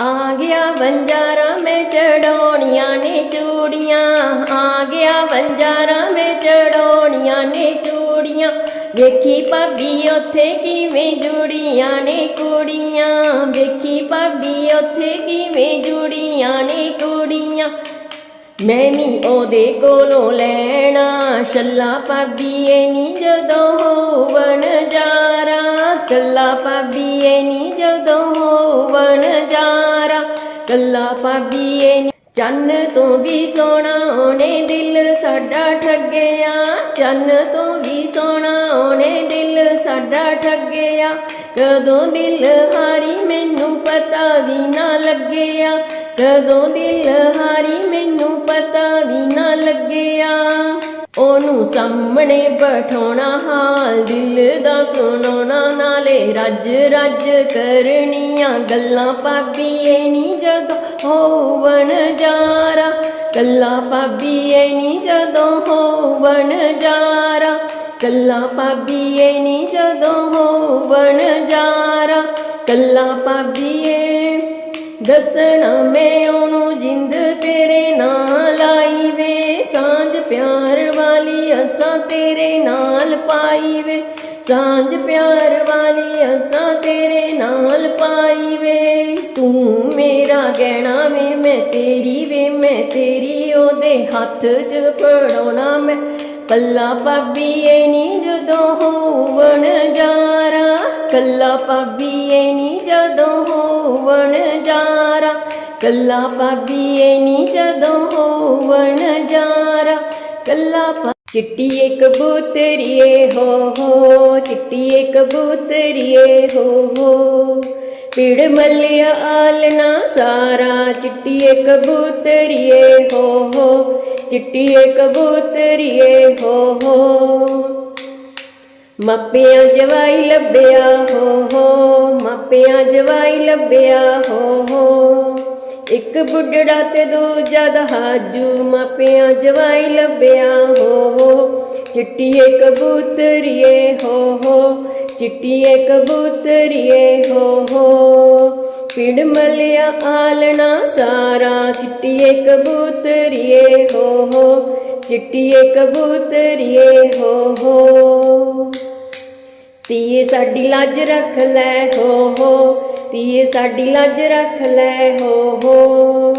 ਆ ਗਿਆ ਬੰਜਾਰਾ ਮੈਂ ਚੜਾਉਣੀਆਂ ਨੇ ਚੂੜੀਆਂ। ਆ ਗਿਆ ਬੰਜਾਰਾ ਮੈਂ ਚੜਾਉਣੀਆਂ ਨੇ ਚੂੜੀਆਂ। ਵੇਖੀ ਭਾਬੀ ਉੱਥੇ ਕਿਵੇਂ ਜੁੜੀਆਂ ਨੇ ਕੁੜੀਆਂ। ਵੇਖੀ ਭਾਬੀ ਉੱਥੇ ਕਿਵੇਂ ਜੁੜੀਆਂ ਨੇ ਕੁੜੀਆਂ। ਮੈਂ ਵੀ ਉਹਦੇ ਕੋਲੋਂ ਲੈਣਾ। ਛੱਲਾ ਪਾਬੀਏ ਨੀ ਜਦੋਂ ਹੋਵਣ ਜਾਰਾ ਭਾਬੀ ਪਾਬੀਏ ਨੀ ਜਦੋਂ ਹੋਵਣ ਜਾਰਾ ਕੱਲਾ ਪਾਬੀਏ ਚੰਨ ਤੋਂ ਵੀ ਸੋਹਣਾ ਉਹਨੇ ਦਿਲ ਸਾਡਾ ਠੱਗਿਆ। ਚੰਨ ਤੋਂ ਵੀ ਸੋਹਣਾ ਉਹਨੇ ਦਿਲ ਸਾਡਾ ਠੱਗਿਆ। ਕਦੋਂ ਦਿਲ ਹਾਰੀ ਮੈਨੂੰ ਪਤਾ ਵੀ ਨਾ ਲੱਗਿਆ। ਕਦੋਂ ਦਿਲ ਹਾਰੀ ਮੈਨੂੰ ਪਤਾ ਵੀ ਨਾ ਲੱਗਿਆ। ਉਹਨੂੰ ਸਾਹਮਣੇ ਬਿਠਾਉਣਾ ਹਾਲ ਦਿਲ ਦਾ ਸੁਣਾਉਣਾ, ਨਾਲੇ ਰੱਜ ਰੱਜ ਕਰਨੀਆਂ ਗੱਲਾਂ ਪਾਬੀਏ ਨੀ ਜਦੋਂ ਹੋਵਣ ਜਾਰਾ, ਗੱਲਾਂ ਪਾਬੀਏ ਨੀ ਜਦੋਂ ਹੋਵਣ ਜਾਰਾ, ਗੱਲਾਂ ਪਾਬੀਏ ਨੀ ਜਦੋਂ ਹੋਵਣ ਜਾਰਾ, ਗੱਲਾਂ ਪਾਬੀਏ ਦੱਸਣਾ ਮੈਂ ਉਹਨੂੰ ਜਿੰਦ ਤੇਰੇ ਨਾਲ ਸਾਂਝ ਪਿਆਰ ਵਾਲੀ ਅਸਾਂ ਤੇਰੇ ਨਾਲ ਪਾਈ ਵੇ ਸਾਂਝ ਪਿਆਰ ਵਾਲੀ ਅਸਾਂ ਤੇਰੇ ਨਾਲ ਪਾਈ ਵੇ ਤੂੰ ਮੇਰਾ ਗਹਿਣਾ ਵੇ, ਮੈਂ ਤੇਰੀ ਵੇ, ਮੈਂ ਤੇਰੀ ਉਹਦੇ ਹੱਥ 'ਚ ਫੜਾਉਣਾ ਮੈਂ। ਕੱਲਾ ਪਾਬੀਏ ਨੀ ਜਦੋਂ ਹੋਵਣ ਜਾਰਾ। ਕੱਲਾ ਪਾਬੀਏ ਨੀ ਜਦੋਂ ਹੋਵਣ ਜਾਰਾ। ਕੱਲਾ ਪਾਬੀਏ ਨੀ ਜਦੋਂ ਹੋਵਣ ਜਾਰਾ, ਕੱਲਾ ਪਾ ਚਿੱਟੀ ਕਬੂਤਰੀਏ ਹੋ ਹੋ ਚਿੱਟੀ ਕਬੂਤਰੀਏ ਹੋ ਹੋ। ਪੀੜ ਮੱਲਿਆ ਆਲਣਾ ਸਾਰਾ ਚਿੱਟੀ ਇੱਕ ਕਬੂਤਰੀਏ ਹੋ ਹੋ ਚਿੱਟੀ ਕਬੂਤਰੀਏ ਹੋ ਹੋ। ਮਾਪਿਆਂ ਜਵਾਈ ਲੱਭਿਆ ਹੋ ਹੋ, ਮਾਪਿਆਂ ਜਵਾਈ ਲੱਭਿਆ ਹੋ ਹੋ। ਇੱਕ ਬੁੱਢੜਾ ਤੇ ਦੂਜਾ ਦਹਾਜੂ ਮਾਪਿਆਂ ਜਵਾਈ ਲੱਭਿਆ, ਹੋ ਚਿੱਟੀਏ ਕਬੂਤਰੀਏ, ਹੋ ਹੋ। ਚਿੱਟੀਏ ਕਬੂਤਰੀਏ, ਹੋ ਹੋ। ਪਿੰਡ ਮਲਿਆ ਆਲਣਾ ਸਾਰਾ, ਚਿੱਟੀਏ ਕਬੂਤਰੀਏ, ਹੋ ਹੋ। ਚਿੱਟੀਏ ਕਬੂਤਰੀਏ, ਹੋ ਹੋ। ਤੀਏ ਸਾਡੀ ਲਾਜ ਰੱਖ ਲੈ, ਹੋ ਹੋ। ਤੀਏ ਸਾਡੀ ਲੱਜ ਰੱਖ ਲੈ, ਹੋ ਹੋ।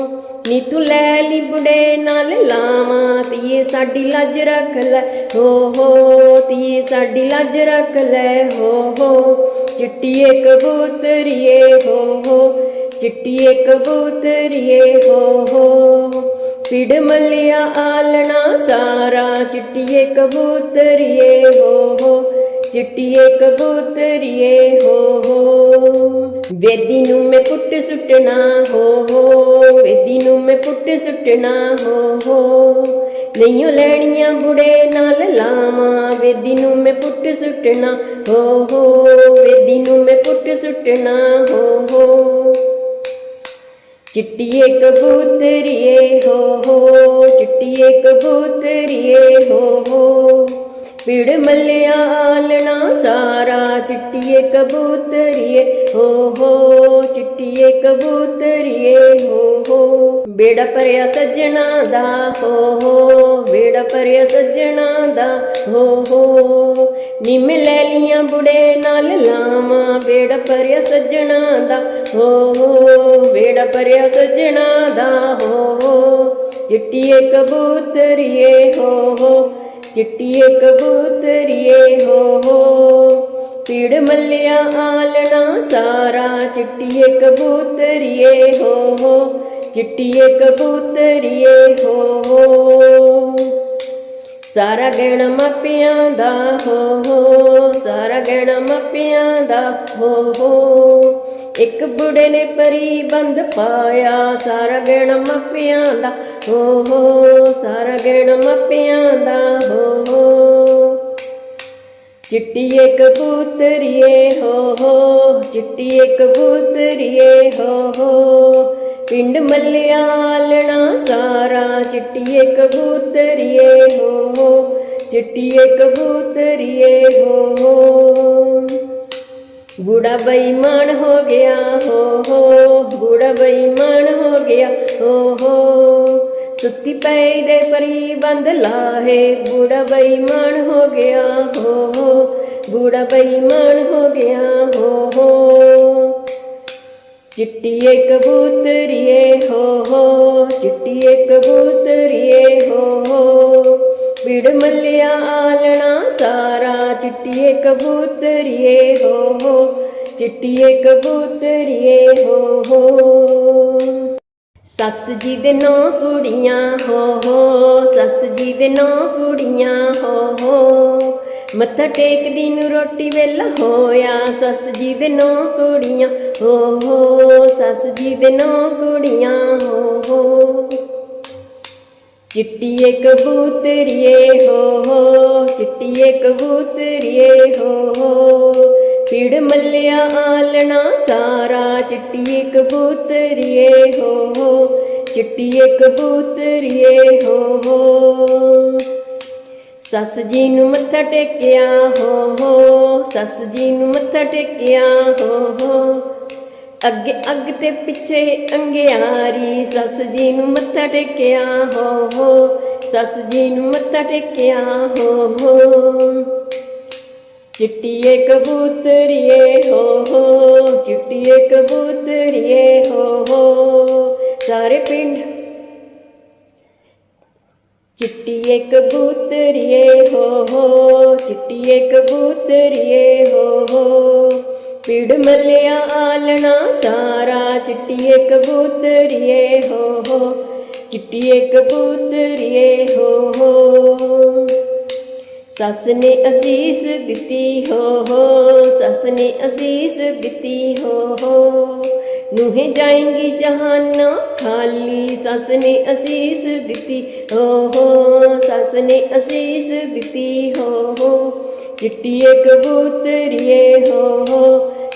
ਨੀ ਤੂੰ ਲੈ ਲਈ ਬੁੜੇ ਨਾਲ ਲਾਵਾਂ ਤੀਏ ਸਾਡੀ ਲੱਜ ਰੱਖ ਲੈ, ਹੋ ਹੋ। ਤੀਏ ਸਾਡੀ ਲੱਜ ਰੱਖ ਲੈ, ਹੋ ਹੋ। ਚਿੱਟੀਏ ਕਬੂਤਰੀਏ, ਹੋ ਹੋ। ਚਿੱਟੀਏ ਕਬੂਤਰੀਏ, ਹੋ ਹੋ। ਪਿੜ ਮੱਲਿਆ ਆਲਣਾ ਸਾਰਾ, ਚਿੱਟੀਏ ਕਬੂਤਰੀਏ, ਹੋ ਹੋ। ਚਿੱਟੀਏ ਕਬੂਤਰੀਏ, ਹੋ ਹੋ। ਵੇਦੀ ਨੂੰ ਮੈਂ ਪੁੱਟ ਸੁੱਟਣਾ, ਹੋ ਹੋ। ਵੇਦੀ ਨੂੰ ਮੈਂ ਪੁੱਟ ਸੁੱਟਣਾ, ਹੋ ਹੋ। ਨਹੀਂਓ ਲੈਣੀਆਂ ਬੁੜੇ ਨਾਲ ਲਾਵਾਂ, ਵੇਦੀ ਨੂੰ ਮੈਂ ਪੁੱਟ ਸੁੱਟਣਾ, ਹੋ ਹੋ। ਵੇਦੀ ਨੂੰ ਮੈਂ ਪੁੱਟ ਸੁੱਟਣਾ, ਹੋ ਹੋ। ਚਿੱਟੀਏ ਕਬੂਤਰੀਏ, ਹੋ ਹੋ। ਚਿੱਟੀਏ ਕਬੂਤਰੀਏ, ਹੋ ਹੋ। ਪਿੜ ਮੱਲਿਆ ਆਲਣਾ ਸਾਰਾ, ਚਿੱਟੀਏ ਕਬੂਤਰੀਏ, ਹੋ ਹੋ, ਚਿੱਟੀਏ ਕਬੂਤਰੀਏ, ਹੋ ਹੋ। ਬੇੜਾ ਭਰਿਆ ਸੱਜਣਾ ਦਾ, ਹੋ ਹੋ। ਬੇੜਾ ਭਰਿਆ ਸੱਜਣਾ ਦਾ, ਹੋ ਹੋ। ਨਿੰਮ ਲੈ ਲੀਆਂ ਬੁੜੇ ਨਾਲ ਲਾਵਾਂ, ਬੇੜਾ ਭਰਿਆ ਸੱਜਣਾ ਦਾ, ਹੋ ਹੋ। ਬੇੜਾ ਭਰਿਆ ਸੱਜਣਾ ਦਾ, ਹੋ ਹੋ। ਚਿੱਟੀਏ ਕਬੂਤਰੀਏ, ਹੋ ਹੋ। ਚਿੱਟੀਏ ਕਬੂਤਰੀਏ ਹੋ ਹੋ। ਪੀੜ ਮੱਲਿਆ ਆਲਣਾ ਸਾਰਾ, ਚਿੱਟੀਏ ਕਬੂਤਰੀਏ ਹੋ ਹੋ। ਚਿੱਟੀਏ ਕਬੂਤਰੀਏ ਹੋ ਹੋ। ਸਾਰਾ ਗਹਿਣਾ ਮਾਪਿਆਂ ਦਾ ਹੋ ਹੋ। ਸਾਰਾ ਗਹਿਣਾ ਮਾਪਿਆਂ ਦਾ ਹੋ ਹੋ। ਇੱਕ ਬੁੜੇ ਨੇ ਪਰੀ ਬੰਦ ਪਾਇਆ ਸਾਰਾ ਗਹਿਣਾ ਮਾਪਿਆਂ ਦਾ। ਹੋ ਹੋ ਸਾਰਾ ਗਹਿਣਾ ਮਾਪਿਆਂ ਦਾ, ਹੋ ਹੋ। ਚਿੱਟੀਏ ਕਬੂਤਰੀਏ, ਹੋ ਹੋ। ਚਿੱਟੀਏ ਕਬੂਤਰੀਏ, ਹੋ ਹੋ। ਪਿੰਡ ਮੱਲਿਆਲਣਾ ਸਾਰਾ, ਚਿੱਟੀਏ ਕਬੂਤਰੀਏ, ਹੋ ਹੋ। ਚਿੱਟੀਏ ਕਬੂਤਰੀਏ, ਹੋ ਹੋ। ਬੁੜਾ ਬੇਈਮਾਨ ਹੋ ਗਿਆ, ਹੋ ਹੋ। ਬੂੜਾ ਬੇਈਮਾਨ ਹੋ ਗਿਆ, ਹੋ ਹੋ। ਸੁੱਤੀ ਪਈ ਦੇ ਪਰੀ ਬੰਦ ਲਾਹੇ ਬੁੜਾ ਬੇਈਮਾਨ ਹੋ ਗਿਆ, ਹੋ ਹੋ। ਬੂੜਾ ਬੇਈਮਾਨ ਹੋ ਗਿਆ, ਹੋ ਹੋ। ਚਿੱਟੀਏ ਕਬੂਤਰੀਏ, ਹੋ ਹੋ। ਚਿੱਟੀਏ ਕਬੂਤਰੀਏ, ਹੋ ਹੋ। ਬਿੜ ਮੱਲਿਆ ਆਲਣਾ ਸਾਰਾ ਚਿੱਟੀਏ ਕਬੂਤਰੀਏ ਹੋ ਹੋ ਚਿੱਟੀਏ ਕਬੂਤਰੀਏ ਹੋ ਹੋ ਸੱਸ ਜੀ ਦੇ ਨੌ ਕੁੜੀਆਂ ਹੋ ਹੋ ਸੱਸ ਜੀ ਦੇ ਨੌ ਕੁੜੀਆਂ ਹੋ ਹੋ ਮੱਥਾ ਟੇਕਦੀ ਨੂੰ ਰੋਟੀ ਵੇਲਾ ਹੋਇਆ, ਸੱਸ ਜੀ ਦੇ ਨੌ ਕੁੜੀਆਂ ਹੋ ਹੋ ਸੱਸ ਜੀ ਦੇ ਨੌ ਕੁੜੀਆਂ ਹੋ ਹੋ ਚਿੱਟੀਏ ਕਬੂਤਰੀਏ ਹੋ ਹੋ। ਚਿੱਟੀਏ ਕਬੂਤਰੀਏ ਹੋ ਪੀੜ ਮੱਲਿਆ ਆਲਣਾ ਸਾਰਾ। ਚਿੱਟੀਏ ਕਬੂਤਰੀਏ ਹੋ ਹੋ। ਚਿੱਟੀਏ ਕਬੂਤਰੀਏ ਹੋ ਸੱਸ ਜੀ ਨੂੰ ਮੱਥਾ ਟੇਕਿਆ, ਹੋ ਸੱਸ ਜੀ ਨੂੰ ਮੱਥਾ ਟੇਕਿਆ ਹੋ। ਅੱਗੇ ਅੱਗ ਤੇ ਪਿੱਛੇ ਅੰਗਿਆਰੀ, ਸੱਸ ਜੀ ਨੂੰ ਮੱਥਾ ਟੇਕਿਆ, ਹੋ ਹੋ। ਸੱਸ ਜੀ ਨੂੰ ਮੱਥਾ ਟੇਕਿਆ, ਹੋ ਹੋ। ਚਿੱਟੀਏ ਕਬੂਤਰੀਏ, ਹੋ ਹੋ। ਚਿੱਟੀਏ ਕਬੂਤਰੀਏ, ਹੋ ਹੋ। ਸਾਰੇ ਪਿੰਡ ਚਿੱਟੀਏ ਕਬੂਤਰੀਏ, ਹੋ ਹੋ। ਚਿੱਟੀਏ ਕਬੂਤਰੀਏ, ਹੋ ਹੋ। ਪੀੜ ਮੱਲਿਆ ਆਲਣਾ, ਸਾਰਾ ਚਿੱਟੀਏ ਕਬੂਤਰੀਏ, ਹੋ ਹੋ। ਚਿੱਟੀਏ ਕਬੂਤਰੀਏ, ਹੋ ਹੋ। ਸੱਸ ਨੇ ਅਸੀਸ ਦਿੱਤੀ, ਹੋ ਹੋ। ਸੱਸ ਨੇ ਅਸੀਸ ਦਿੱਤੀ, ਹੋ ਹੋ। ਨੂਹੇ ਜਾਏਂਗੀ ਜਹਾਨਾ ਖਾਲੀ, ਸੱਸ ਨੇ ਅਸੀਸ ਦਿੱਤੀ, ਹੋ ਹੋ। ਸੱਸ ਨੇ ਅਸੀਸ ਦਿੱਤੀ, ਹੋ ਹੋ। ਚਿੱਟੀਏ ਕਬੂਤਰੀਏ ਹੋ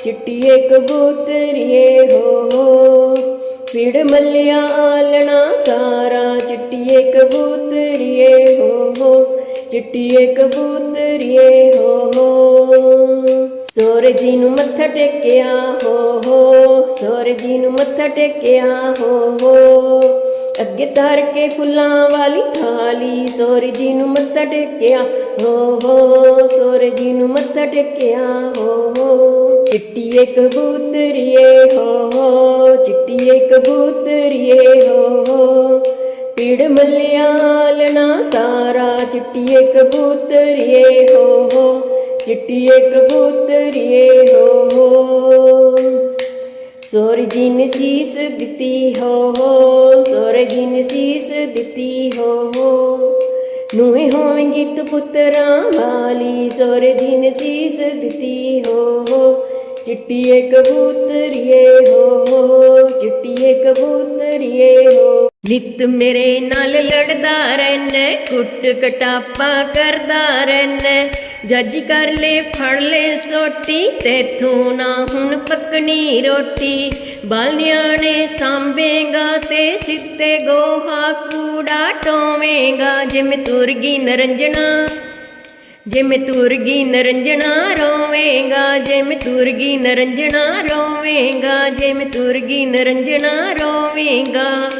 ਚਿੱਟੀਏ ਕਬੂਤਰੀਏ ਹੋ ਹੋ। ਮੱਲਿਆ ਆਲਣਾ ਸਾਰਾ। ਚਿੱਟੀਏ ਕਬੂਤਰੀਏ ਹੋ ਚਿੱਟੀਏ ਕਬੂਤਰੀਏ ਹੋ ਹੋ। ਸੂਰਜੀ ਨੂੰ ਮੱਥਾ ਟੇਕਿਆ ਹੋ ਹੋ। ਸੂਰਜੀ ਨੂੰ ਮੱਥਾ ਟੇਕਿਆ ਹੋ। ਅੱਗੇ ਧਰ ਕੇ ਫੁੱਲਾਂ ਵਾਲੀ ਥਾਲੀ। ਸੂਰਜੀ ਨੂੰ ਮੱਥਾ ਟੇਕਿਆ ਹੋ ਹੋ ਸੂਰਜੀ ਨੂੰ ਮੱਥਾ ਟੇਕਿਆ ਹੋ ਹੋ। ਚਿੱਟੀਏ ਕਬੂਤਰੀਏ ਹੋ ਹੋ ਚਿੱਟੀਏ ਕਬੂਤਰੀਏ ਹੋ ਹੋ। ਪੀੜ ਮੱਲਿਆ ਆਲਣਾ ਸਾਰਾ ਚਿੱਟੀਏ ਕਬੂਤਰੀਏ ਹੋ ਹੋ। ਚਿੱਟੀਏ ਕਬੂਤਰੀਏ ਹੋ ਹੋ। ਸੂਰਜੀ ਨੇ ਸੀਸ ਦਿੱਤੀ ਹੋ ਹੋ ਸੂਰਜੀ ਨੇ ਸੀਸ ਦਿੱਤੀ ਹੋ ਹੋ। ਨੂਹੇ ਹੋਵੇਂਗੀ ਤੂੰ ਪੁੱਤਰਾਂ ਵਾਲੀ ਸੂਰਜੀ ਨੇ ਸੀਸ ਦਿੱਤੀ ਹੋ ਚਿੱਟੀਏ ਕਬੂਤਰੀਏ ਹੋ ਚਿੱਟੀਏ ਕਬੂਤਰੀਏ ਹੋ। ਨਿਤ ਮੇਰੇ ਨਾਲ ਲੜਦਾ ਰਹਿਣਾ ਕੁੱਟ ਕਟਾਪਾ ਕਰਦਾ ਰਹਿਣਾ ਜੱਜ ਕਰ ਲੈ, ਫੜ ਲੈ ਸੋਟੀ, ਤੇਥੋਂ ਨਾ ਹੁਣ ਪੱਕਣੀ ਰੋਟੀ। ਬਾਲਿਆਂ ਨੇ ਸਾਂਭੇਗਾ ਤੇ ਸਿੱਤੇ ਗੋਹਾ ਕੂੜਾ ਟੋਵੇਂਗਾ। ਜਿਵੇਂ ਤੁਰਗੀ ਨਰੰਜਣਾ ਜਿਵੇਂ ਤੁਰਗੀ ਨਰੰਜਣਾ ਰੋਵੇਂਗਾ। ਜਿਵੇਂ ਤੁਰਗੀ ਨਰੰਜਣਾ ਰੋਵੇਂਗਾ ਜਿਵੇਂ ਤੁਰਗੀ ਨਰੰਜਣਾ ਰੋਵੇਂਗਾ।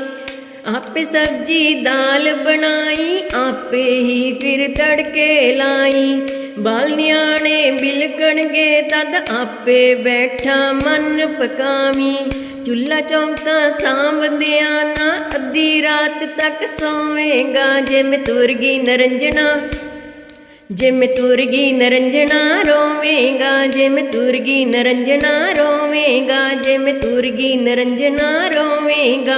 ਆਪੇ ਸਬਜੀ ਦਾਲ ਬਣਾਈ, ਆਪੇ ਹੀ ਫਿਰ ਤੜਕੇ ਲਾਈ। ਬਾਲ ਨਿਆਣੇ ਬਿਲਕਣਗੇ ਤਦ ਆਪੇ ਬੈਠਾ ਮਨ ਪਕਾਵੀ। ਚੁੱਲਾ ਚੌਂਕਾ ਸਾਂਭਦਿਆਂ ਨਾ, ਅੱਧੀ ਰਾਤ ਤੱਕ ਸੋਵੇਂਗਾ ਜਿਵੇਂ ਤੁਰ ਗਈ ਨਰੰਜਣਾ। ਜਿਵੇਂ ਤੁਰ ਗਈ ਨਰੰਜਣਾ ਰੋਵੇਂਗਾ ਜਿਵੇਂ ਤੁਰ ਗਈ ਨਰੰਜਣਾ ਰੋਵੇਂਗਾ ਜਿਵੇਂ ਤੁਰ ਗਈ ਨਰੰਜਣਾ ਰੋਵੇਂਗਾ।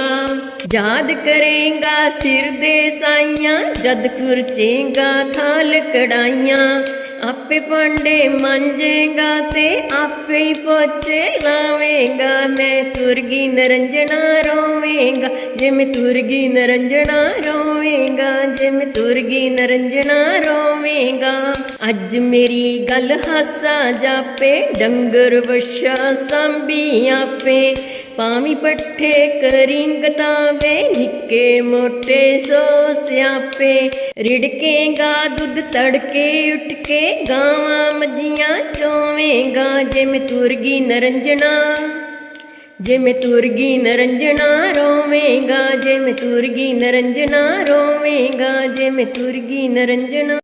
ਯਾਦ ਕਰੇਗਾ ਸਿਰ ਦੇ ਸਾਈਆਂ, ਜਦ ਖੁਰਚੇਗਾ ਥਾਲ ਕੜਾਈਆਂ। ਆਪੇ ਭਾਂਡੇ ਮਾਂਜੇਗਾ ਤੇ ਆਪੇ ਹੀ ਪੋਚੇ ਲਾਵੇਂਗਾ। ਮੈਂ ਤੁਰ ਗਈ ਨਰੰਜਣਾ ਰੋਵੇਂਗਾ ਜਿਵੇਂ ਤੁਰ ਗਈ ਨਰੰਜਣਾ ਰੋਵੇਂਗਾ ਜਿਵੇਂ ਤੁਰ ਗਈ ਨਰੰਜਣਾ ਰੋਵੇਂਗਾ। ਅੱਜ ਮੇਰੀ ਗੱਲ ਹਾਸਾ ਜਾਪੇ, ਡੰਗਰ ਵਛਾ ਸੰਭੀ ਆਪੇ। ਪਾਵੀ ਪੱਠੇ ਕਰਿੰਗ ਤਾਵੇ ਨਿੱਕੇ ਮੋਟੇ ਸੋ ਸਿਆਪੇ। ਰਿੜਕੇਗਾ ਦੁੱਧ ਤੜਕੇ ਉੱਠ ਕੇ ਗਾਵਾਂ ਮੱਝੀਆਂ ਚੋਵੇਂਗਾ। ਜੇ ਮੈਂ ਤੁਰ ਨਰੰਜਣਾ, ਜੇ ਮੈਂ ਤੁਰ ਗਈ ਨਰੰਜਣਾ, ਰੋਵੇਂਗਾ। ਜੇ ਮੈਂ ਤੁਰ ਗਈ ਨਰੰਜਣਾ, ਰੋਵੇਂਗਾ। ਜੇ ਮੈਂ ਤੁਰ ਨਰੰਜਣਾ।